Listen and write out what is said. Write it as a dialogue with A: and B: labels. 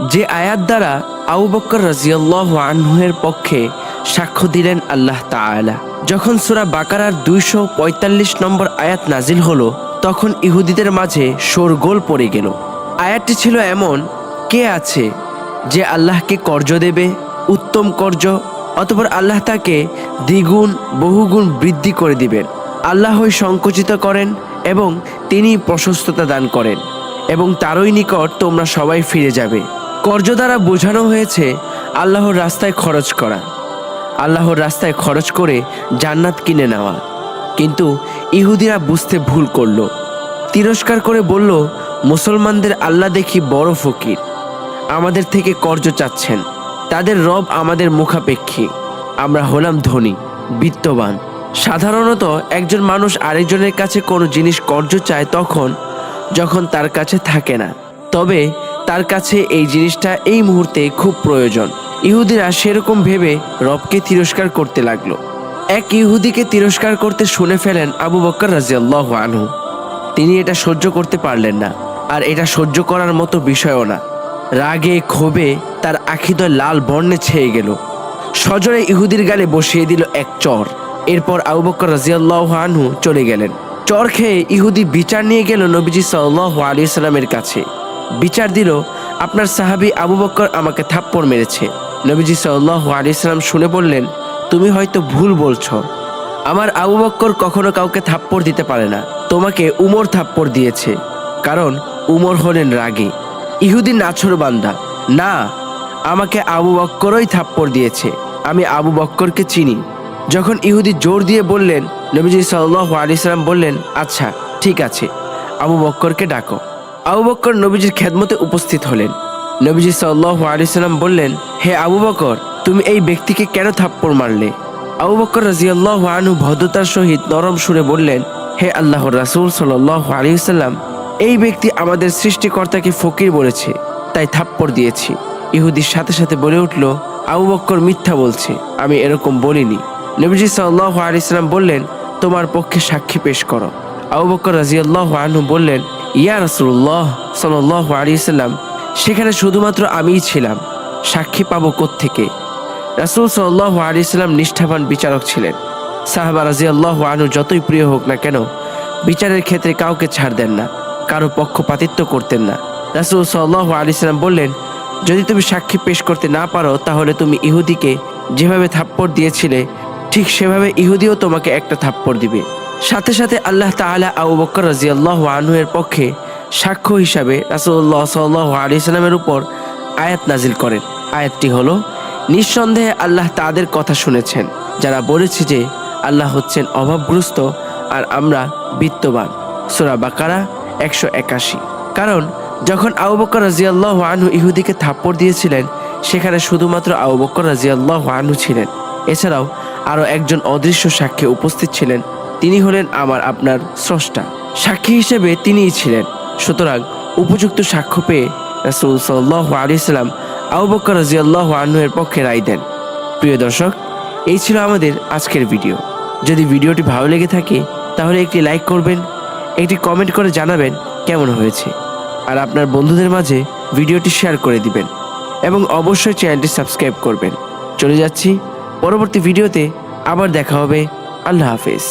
A: যে আয়াত দ্বারা আবু বক্কর রাজিয়াল্লাহ আনহুয়ের পক্ষে সাক্ষ্য দিলেন আল্লাহ তাআলা। যখন সূরা বাকারার দুইশো পঁয়তাল্লিশ নম্বর আয়াত নাজিল হলো, তখন ইহুদিদের মাঝে শোরগোল পড়ে গেল। আয়াতটি ছিল এমন, কে আছে যে আল্লাহকে কর্জ দেবে, উত্তম কর্জ অতপর আল্লাহ তাকে দ্বিগুণ, বহুগুণ বৃদ্ধি করে দিবেন। আল্লাহই সংকুচিত করেন এবং তিনি প্রশস্ততা দান করেন এবং তারই নিকট তোমরা সবাই ফিরে যাবে। কর্জ দ্বারা বোঝানো হয়েছে আল্লাহর রাস্তায় খরচ করা। আল্লাহর রাস্তায় খরচ করে জান্নাত কিনে নেওয়া। কিন্তু ইহুদিরা বুঝতে ভুল করল। তিরস্কার করে বলল, মুসলমানদের আল্লাহ দেখি বড় ফকির। আমাদের থেকে কর্জ চাচ্ছেন। তাদের রব আমাদের মুখাপেক্ষী। আমরা হলাম ধনী, বিত্তবান। সাধারণত একজন মানুষ আরেকজনের কাছে কোনো জিনিস কর্জ চায় তখন, যখন তার কাছে থাকে না। তবে তার কাছে এই জিনিসটা এই মুহূর্তে খুব প্রয়োজন। ইহুদিরা সেরকম ভেবে রবকে তিরস্কার করতে লাগল। এক ইহুদিকে তিরস্কার করতে শুনে ফেলেন আবু বক্কর রাজিয়াল্লাহ আনহু। তিনি এটা সহ্য করতে পারলেন না, আর এটা সহ্য করার মতো বিষয়ও না। রাগে, ক্ষোভে তার আখিদয় লাল বর্ণে ছেয়ে গেল। সজরে ইহুদির গালে বসিয়ে দিল এক চর। এরপর আবু বক্কর রাজিয়াল্লাহ আনহু চলে গেলেন। চর খেয়ে ইহুদি বিচার নিয়ে গেল নবীজি সাল্লাহ আলী সাল্লামের কাছে। বিচার দিল, আপনার সাহাবি আবু বক্কর আমাকে থাপ্পড় মেরেছে। নবীজি সাল্লাহ আলী সাল্লাম শুনে বললেন, তুমি হয়তো ভুল বলছ। আমার আবু বক্কর কখনো কাউকে থাপ্পড় দিতে পারে না। তোমাকে উমর থাপ্পড় দিয়েছে। কারণ উমর হলেন রাগী। ইহুদি নাছর বান্দা। না, আমাকে আবু বক্করই থাপ্পড় দিয়েছে। আমি আবু বক্করকে চিনি। যখন ইহুদি জোর দিয়ে বললেন, নবীজি সাল্লাহ আলিয়াল্লাম বললেন আচ্ছা ঠিক আছে। আবু বক্করকে ডাকো। আবু বক্কর নবীজির খেদমতে উপস্থিত হলেন। নবীজি সাল্লাহ আলিয়াল্লাম বললেন, হে আবু বকর, তুমি এই ব্যক্তিকে কেন থাপ্পড় মারলে? আবু বকর রাজিয়াল্লাহ আনহু ভদ্রতার সহিত নরম সুরে বললেন, হে আল্লাহ রাসূল সাল্লাহ আলিয়াল্লাম এই ব্যক্তি আমাদের সৃষ্টিকর্তাকে ফকির বলেছে, তাই থাপ্পড় দিয়েছি। ইহুদির সাথে সাথে বলে উঠল, আবু বক্কর মিথ্যা বলছে, আমি এরকম বলিনি। নবীজি সাল্লাহ আলিয়াল্লাম বললেন, তোমার পক্ষে সাক্ষী পেশ করো। আবু বক্কর রাজিয়াল্লাহ আনহু বললেন ইয়া রাসূলুল্লাহ সাল্লাহ আলিয়াল্লাম সেখানে শুধুমাত্র আমিই ছিলাম। সাক্ষী পাবো কোত্থেকে? রাসুল সাল্লাহ আলিয়াল্লাম নিষ্ঠাবান বিচারক ছিলেন। সাহাবা রাজি আল্লাহ আনু যতই প্রিয় হোক না কেন, বিচারের ক্ষেত্রে কাউকে ছাড় দেন না, কারও পক্ষপাতিত্ব করতেন না। রাসুল সাল্লাহ আলিয়াল্লাম বললেন, যদি তুমি সাক্ষী পেশ করতে না পারো, তাহলে তুমি ইহুদিকে যেভাবে থাপ্পড় দিয়েছিলে, ঠিক সেভাবে ইহুদিও তোমাকে একটা থাপ্পড় দিবে। সাথে সাথে আল্লাহ তাআলা আবু বকর রাজি আল্লাহ আনহুয়ের পক্ষে সাক্ষ্য হিসাবে রাসুল্লাহ সাল্লাহ আলিয়াল্লামের উপর আয়াত নাজিল করেন। আয়াতটি হলো, নিঃসন্দেহে আল্লাহ তাদের কথা শুনেছেন, যারা বলেছে যে আল্লাহ হচ্ছেন অভাবগ্রস্ত আর আমরা বিত্তবান। সোরা বাকারা একশো একাশি। কারণ, যখন আবু বকর রাজিয়াল্লাহ আনহু ইহুদিকে থাপ্পড় দিয়েছিলেন, সেখানে শুধুমাত্র আবু বকর রাজিয়াল্লাহ আনহু ছিলেন। এছাড়াও আরও একজন অদৃশ্য সাক্ষী উপস্থিত ছিলেন তিনি হলেন আমার আপনার স্রষ্টা। সাক্ষী হিসেবে তিনিই ছিলেন। সুতরাং উপযুক্ত সাক্ষ্য পেয়ে রাসুল সাল্লাহ আলিয়াল্লাম আবু বকর রাজিয়াল্লাহ আনহুয়ের পক্ষে রায় দেন। প্রিয় দর্শক, এই ছিল আমাদের আজকের ভিডিও। যদি ভিডিওটি ভালো লেগে থাকে, তাহলে একটি লাইক করবেন, একটি কমেন্ট করে জানাবেন কেমন হয়েছে। আর আপনার বন্ধুদের মাঝে ভিডিওটি শেয়ার করে দিবেন এবং অবশ্যই চ্যানেলটি সাবস্ক্রাইব করবেন। চলে যাচ্ছি পরবর্তী ভিডিওতে, আবার দেখা হবে। আল্লাহ হাফেজ।